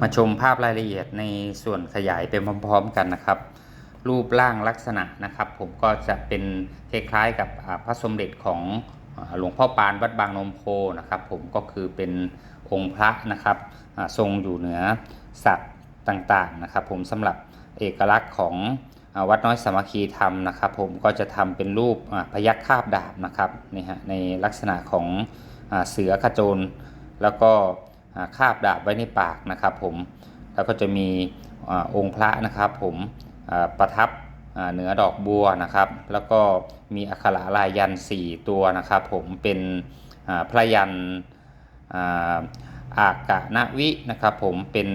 มาชมภาพรายละเอียดในส่วนขยายไปพร้อม ๆ กันนะครับ รูปร่างลักษณะนะครับ ผมก็จะเป็นคล้ายๆกับพระสมเด็จของหลวงพ่อปานวัดบางนมโพนะครับ ผมก็คือเป็นองค์พระนะครับทรงอยู่เหนือสัตว์ต่างๆนะครับ ผมสำหรับเอกลักษณ์ของวัดน้อยสามัคคีธรรมนะครับ ผมก็จะทำเป็นรูปพยัคฆ์คาบดาบนะครับนี่ฮะในลักษณะของอเสือกระโจนแล้วก็ คาบดาบไว้ในปากนะครับผมแล้วก็จะมีอาองค์พระนะครับผมประทับเหนือดอกบัวนะครับ แล้วก็มีอักขระลายยันต์4ตัวนะครับ ผมเป็นพระยันอากะนวินะครับ ผมเป็น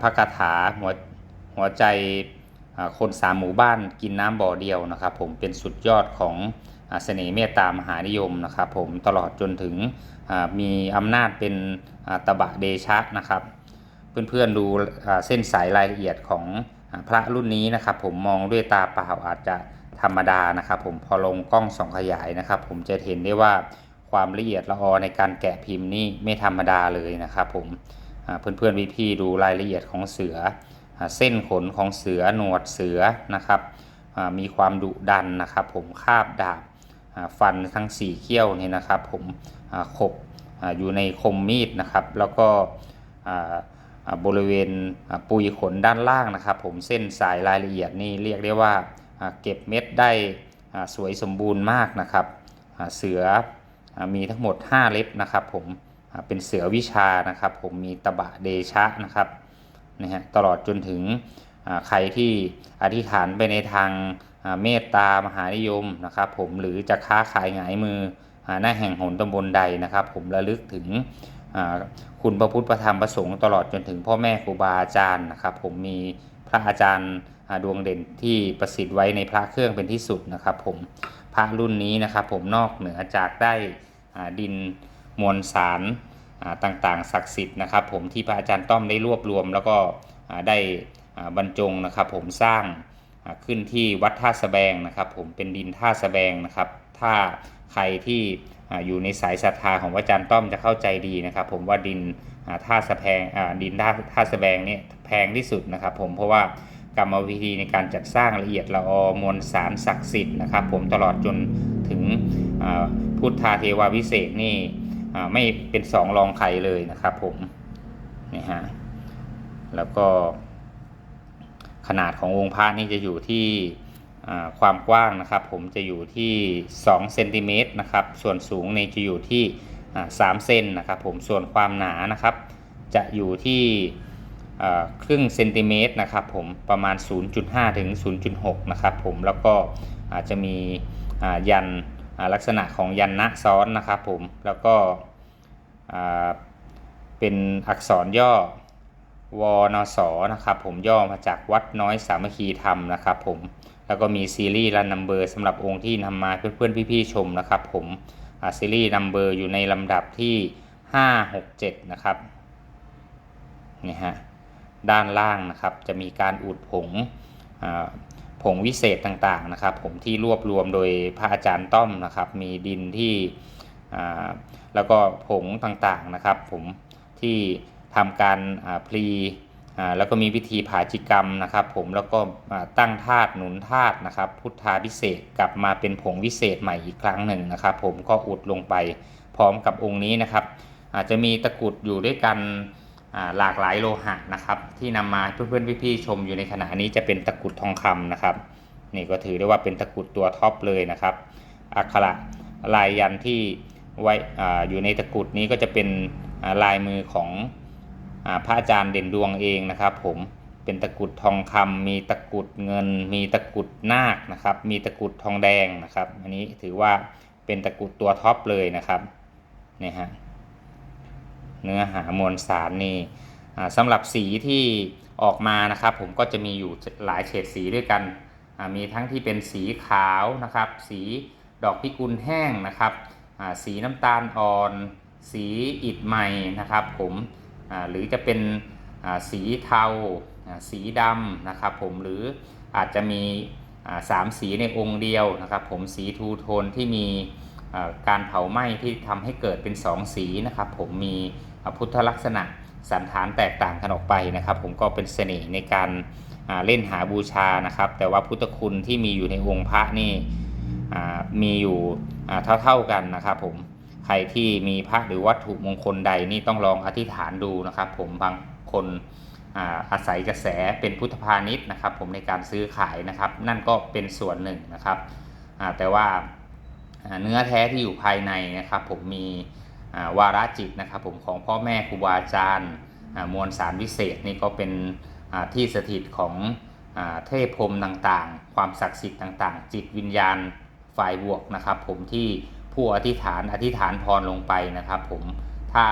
พระคาถาหัวหัวใจคนสามหมู่บ้านกินน้ำบ่อเดียวนะครับ ผมเป็นสุดยอดของ เสน่ห์เมตตามหานิยมนะครับผมตลอดจนถึงมีอำนาจเป็นตบะเดชะนะครับ เพื่อนๆดูเส้นสายรายละเอียดของอพระรุ่นนี้นะครับ ผมมองด้วยตาเปล่าอาจจะธรรมดานะครับ ผมพอลงกล้องส่องขยายนะครับ ผมจะเห็นได้ว่าความละเอียดละออในการแกะพิมพ์นี่ไม่ธรรมดาเลยนะครับ ผมเพื่อนๆพี่ๆดูรายละเอียดของเสืออเส้นขนของเสือหนวดเสือนะครับมีความดุดันนะครับ ผมคาบดาบ ฟันทั้งสี่เขี้ยวนี่นะครับผมขบออยู่ในคมมีดนะครับ แล้วก็บริเวณปุยขนด้านล่างนะครับ ผมเส้นสายรายละเอียดนี่เรียกได้ว่าเก็บเม็ดได้สวยสมบูรณ์มากนะครับเสืออมีทั้งหมด 5 เล็บนะครับ ผมเป็นเสือวิชานะครับ ผมมีตบะเดชะนะครับนะฮะตลอดจนถึงใครที่อธิษฐานไปในทาง เมตตามหานิยมนะครับผมหรือจะค้าขายหงายมือหน้าแห่งหนตำบลใดนะครับ ผมระลึกถึงคุณพระพุทธพระธรรมพระสงฆ์ตลอดจนถึงพ่อแม่ครูบาอาจารย์นะครับ ผมมีพระอาจารย์ดวงเด่นที่ประสิทธิ์ไว้ในพระเครื่องเป็นที่สุดนะครับ ผมพระรุ่นนี้นะครับ ผมนอกเหนือจากได้ดินมวลสารต่างๆ ศักดิ์สิทธิ์นะครับ ผมที่พระอาจารย์ต้อมได้รวบรวม แล้วก็ได้บรรจงนะครับ ผมสร้าง ขึ้นที่วัดท่าสะแบงนะครับ ผมเป็นดินท่าสะแบงนะครับ ถ้าใครที่อยู่ในสายศรัทธาของอาจารย์ต้อมจะเข้าใจดีนะครับ ผมว่าดินท่าสะแพงดินท่าท่าสะแบงนี่แพงที่สุดนะครับ ผมเพราะว่ากรรมวิธีในการจัดสร้างละเอียดละออมวลสารศักดิ์สิทธิ์นะครับ ผมตลอดจนถึงพุทธาเทวาวิเศษนี่ไม่เป็นสองรองใครเลยนะครับ ผมนี่ฮะแล้วก็ ขนาดขององค์พระนี่จะอยู่ที่ความกว้างนะครับ ผมจะอยู่ที่2เซนติเมตรนะครับ ส่วนสูงนี่จะอยู่ที่อ่า3เซนนะครับ ผมส่วนความหนานะครับ จะอยู่ที่ครึ่งเซนติเมตรนะครับ ผมประมาณ 0.5 ถึง 0.6 นะครับ ผมแล้วก็อาจจะมียันลักษณะของยันนะซ้อนนะครับ ผมแล้วก็เป็นอักษรย่อ วนสนะครับผมย่อมาจากวัดน้อยสามัคคีธรรมนะครับผมแล้วก็มีซีรีส์รันนัมเบอร์สำหรับองค์ที่นำมาเพื่อนๆพี่ๆชมนะครับผมซีรีส์นัมเบอร์อยู่ในลำดับที่ 5 6 7 นะครับนี่ฮะด้านล่างนะครับจะมีการอุดผงผงวิเศษต่างๆนะครับ ผมที่รวบรวมโดยพระอาจารย์ต้อมนะครับ มีดินที่แล้วก็ผงต่างๆนะครับ ผมที่ ทำการพลีแล้วก็มีพิธีผาจิกรรมนะครับ ผมแล้วก็ตั้งธาตุหนุนธาตุนะครับ พุทธาพิเศษกลับมาเป็นผงวิเศษใหม่อีกครั้งหนึ่งนะครับ ผมก็อุดลงไปพร้อมกับองค์นี้นะครับ อาจจะมีตะกรุดอยู่ด้วยกันหลากหลายโลหะนะครับ ที่นำมาเพื่อนๆพี่ๆชมอยู่ในขณะนี้จะเป็นตะกรุดทองคำนะครับนี่ก็ถือได้ว่าเป็นตะกรุดตัวท็อปเลยนะครับ อักขระลายยันที่ไว้ออยู่ในตะกรุดนี้ก็จะเป็นลายมือของ พระอาจารย์เด่นดวงเองนะครับ ผมเป็นตะกุดทองคำมีตะกุดเงิน มีตะกุดนาคนะครับ มีตะกุดทองแดงนะครับ อันนี้ถือว่าเป็นตะกุดตัวท็อปเลยนะครับนี่ฮะเนื้อหามวลสารนี่อ่าสำหรับสีที่ออกมานะครับ ผมก็จะมีอยู่หลายเฉดสีด้วยกันมีทั้งที่เป็นสีขาวนะครับ สีดอกพิกุลแห้งนะครับ สีน้ำตาลอ่อน สีอิฐใหม่นะครับ ผม หรือจะเป็นสีเทาสีดำนะครับผมหรืออาจจะมีสามสีในองค์เดียวนะครับผมสีทูโทนที่มีการเผาไหม้ที่ทำให้เกิดเป็นสองสีนะครับผมมีพุทธลักษณะสันฐานแตกต่างกันออกไปนะครับ ผมก็เป็นเสน่ห์ในการเล่นหาบูชานะครับ แต่ว่าพุทธคุณที่มีอยู่ในองค์พระนี่มีอยู่อ่าเท่าๆกันนะครับผม รที่มีพระหรือวัตถุมงคลใดนี่ต้องลองอธิษฐานดูนะครับ ผมบางคนอาศัยกระแสเป็นพุทธพาณิชย์นะครับ ผมในการซื้อขายนะครับ นั่นก็เป็นส่วนหนึ่งนะครับแต่ว่าเนื้อแท้ที่อยู่ภายในนะครับ ผมมีวาระจิตนะครับ ผมของพ่อแม่ครูบาอาจารย์มวลสารวิเศษนี่ก็เป็นที่สถิตของอเทพพรมต่างๆ ความศักดิ์สิทธิ์ต่างๆ จิตวิญญาณฝ่ายบวกนะครับ ผมที่ ผู้อธิษฐานอธิษฐานพรลงไปนะครับผมถ้า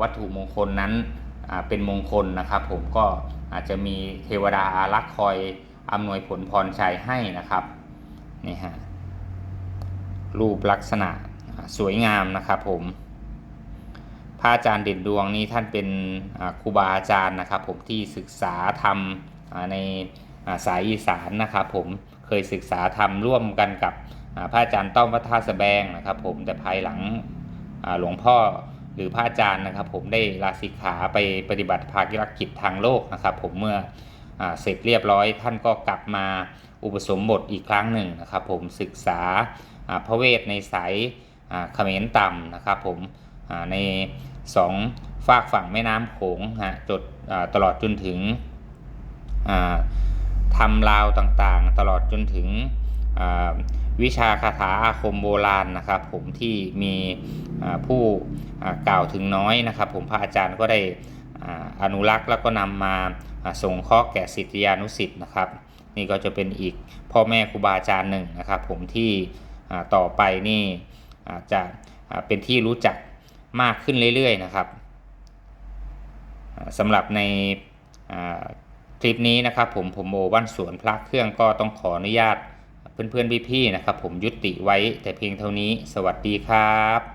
วัตถุมงคลนั้นเป็นมงคลนะครับ ผมก็อาจจะมีเทวดาอารักษ์คอยอำนวยผลพรชัยให้นะครับนี่ฮะรูปลักษณะสวยงามนะครับผมพระอาจารย์เด่นดวงนี้ท่านเป็นครูบาอาจารย์นะครับ ผมที่ศึกษาธรรมในสายอีสานนะครับ ผมเคยศึกษาธรรมร่วมกันกับ พระอาจารย์ต้อมวัฒนาสแบงนะครับ ผมแต่ภายหลังหลวงพ่อหรือพระอาจารย์นะครับ ผมได้ลาสิกขาไปปฏิบัติภารกิจทางโลกนะครับ ผมเมื่ออเสร็จเรียบร้อยท่านก็กลับมาอุปสมบทอีกครั้งหนึ่งนะครับ ผมศึกษาพระเวทในสายเขมรต่ำนะครับ ผมในสองฝากฝั่งแม่น้ำโขงฮะจดตลอดจนถึงทำลาวต่างๆ ตลอดจนถึง วิชาคาถาอาคมโบราณนะครับ ผมที่มีผู้กล่าวถึงน้อยนะครับ ผมพระอาจารย์ก็ได้อนุรักษ์แล้วก็นำมาส่งข้อแก่ศิษยานุศิษย์นะครับ นี่ก็จะเป็นอีกพ่อแม่ครูบาอาจารย์หนึ่งนะครับ ผมที่ต่อไปนี่จะเป็นที่รู้จักมากขึ้นเรื่อยๆนะครับสำหรับในคลิปนี้นะครับ ผมผมโอวันสวนพระเครื่องก็ต้องขออนุญาต เพื่อนๆพี่ๆนะครับ ผมยุติไว้แต่เพียงเท่านี้ สวัสดีครับ